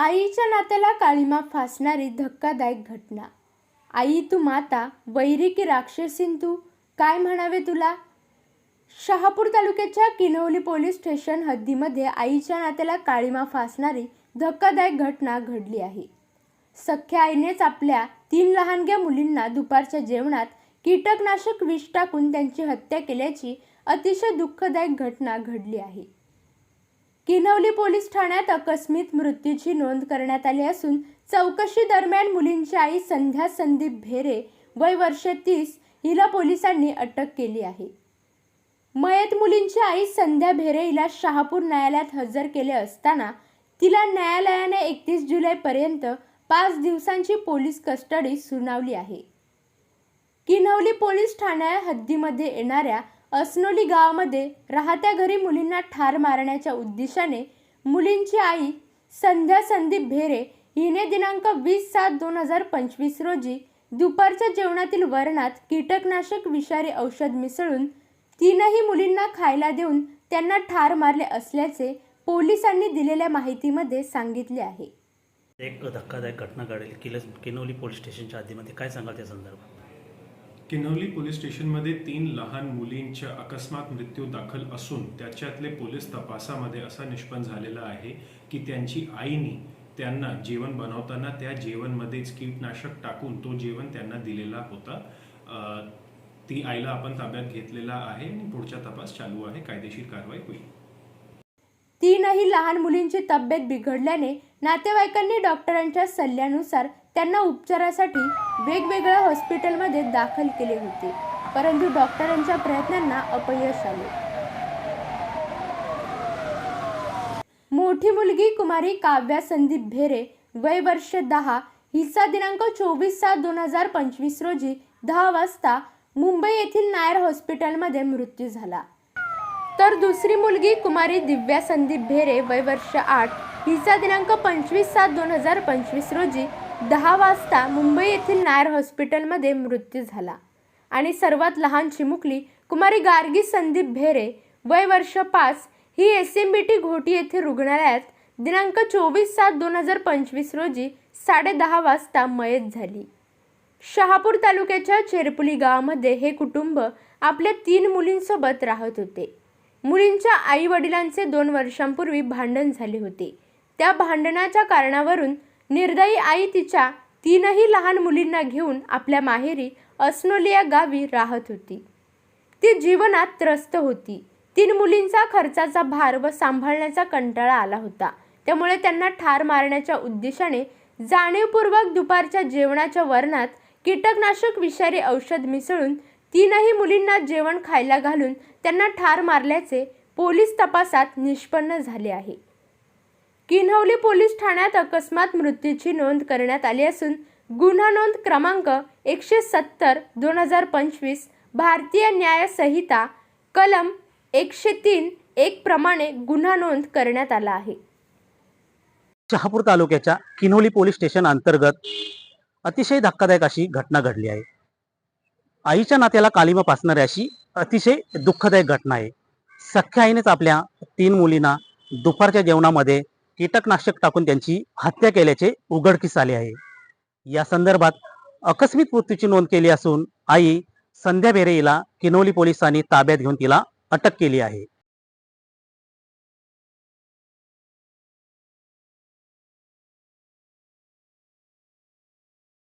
आईच्या नात्याला काळीमा फासणारी धक्कादायक घटना. आई तू माता वैरी की राक्षसीन तू? काय म्हणावे तुला? शहापूर तालुक्याच्या किनवली पोलीस स्टेशन हद्दीमध्ये आईच्या नात्याला काळीमा फासणारी धक्कादायक घटना घडली आहे. सख्या आईनेच आपल्या तीन लहानग्या मुलींना दुपारच्या जेवणात कीटकनाशक विष टाकून त्यांची हत्या केल्याची अतिशय दुःखदायक घटना घडली आहे. किनवली पोलीस ठाण्यात अकस्मित मृत्यूची नोंद करण्यात आली असून चौकशी दरम्यान मुलींची आई संध्या संदीप भेरे वय वर्ष तीस हिला पोलिसांनी अटक केली आहे. मयत मुलींची आई संध्या भेरे हिला शहापूर न्यायालयात हजर केले असताना तिला न्यायालयाने एकतीस जुलैपर्यंत पाच दिवसांची पोलीस कस्टडी सुनावली आहे. किनवली पोलीस ठाण्या हद्दीमध्ये येणाऱ्या असनोली गावामध्ये राहत्या घरी मुलींना ठार मारण्याच्या उद्देशाने मुलींची आई संध्या संदीप भेरे हिने दिनांक वीस सात दोन हजार पंचवीस रोजी दुपारच्या जेवणातील वरणात कीटकनाशक विषारी औषध मिसळून तीनही मुलींना खायला देऊन त्यांना ठार मारले असल्याचे पोलिसांनी दिलेल्या माहितीमध्ये सांगितले आहे. एक धक्कादायक घटना घडेल. किलस किनोली पोलीस स्टेशनच्या आधीमध्ये. काय सांगाल त्या संदर्भात? किन्हवली पोलीस स्टेशनमध्ये तीन लहान मुलींच्या अकस्मात मृत्यू दाखल असून त्याच्यातले पोलीस तपासामध्ये असा निष्पन्न झालेला आहे की त्यांची आईनी त्यांना जेवण बनवताना त्या जेवणमध्येच कीटनाशक टाकून तो जेवण त्यांना दिलेला होता. ती आईला आपण ताब्यात घेतलेला आहे आणि पुढचा तपास चालू आहे. कायदेशीर कारवाई होईल. तीनही लहान मुलींची तब्येत बिघडल्याने नातेवाईकांनी डॉक्टरांच्या सल्ल्यानुसार त्यांना उपचारासाठी वेगवेगळ्या हॉस्पिटलमध्ये दाखल केले होते. परंतु डॉक्टरांच्या प्रयत्नांना अपयश आले. मोठी मुलगी कुमारी काव्या संदीप भेरे वय वर्ष दहा हिचा दिनांक चोवीस सात दोन हजार पंचवीस रोजी दहा वाजता मुंबई येथील नायर हॉस्पिटलमध्ये मृत्यू झाला. तर दुसरी मुलगी कुमारी दिव्या संदीप भेरे वय वर्ष आठ. हिचा दिनांक पंचवीस सात दोन हजार पंचवीस रोजी दहा वाजता मुंबई येथील नायर हॉस्पिटलमध्ये मृत्यू झाला. आणि सर्वात लहान चिमुकली कुमारी गार्गी संदीप भेरे वय वर्ष पाच ही S M B T Ghoti येथे रुग्णालयात दिनांक चोवीस सात दोन हजार पंचवीस रोजी साडेदहा वाजता मयत झाली. शहापूर तालुक्याच्या चेरपुली गावामध्ये हे कुटुंब आपल्या तीन मुलींसोबत राहत होते. मुलींच्या आई वडिलांचे दोन वर्षांपूर्वी भांडण झाले होते. त्या भांडणाच्या कारणावरून निर्दयी आई तिच्या तीनही लहान मुलींना घेऊन आपल्या माहेरी अस्नोली या गावी राहत होती. ती जीवनात त्रस्त होती. तीन मुलींचा खर्चाचा भार व सांभाळण्याचा कंटाळा आला होता. त्यामुळे त्यांना ठार मारण्याच्या उद्देशाने जाणीवपूर्वक दुपारच्या जेवणाच्या वर्णात कीटकनाशक विषारी औषध मिसळून तीनही मुलींना जेवण खायला घालून त्यांना ठार मारल्याचे पोलीस तपासात निष्पन्न झाले आहे. किन्हवली पोलीस ठाण्यात अकस्मात मृत्यूची नोंद करण्यात आली असून गुन्हा नोंद क्रमांक एकशे सत्तर दोन हजार पंचवीस भारतीय न्याय संहिता कलम एकशे तीन एक प्रमाणे गुन्हा नोंद करण्यात आला आहे. शहापूर तालुक्याच्या किनवली पोलीस स्टेशन अंतर्गत अतिशय धक्कादायक अशी घटना घडली आहे. आईच्या नात्याला कालिमा पासणारी अशी अतिशय दुःखदायक घटना आहे. सख्या आईनेच आपल्या तीन मुलींना दुपारच्या जेवणामध्ये कीटकनाशक टाकून त्यांची हत्या केल्याचे उघडकीस आले आहे. या संदर्भात अकस्मित मृत्यूची नोंद केली असून आई संध्या बेरे हिला पोलिसांनी ताब्यात घेऊन तिला अटक केली आहे.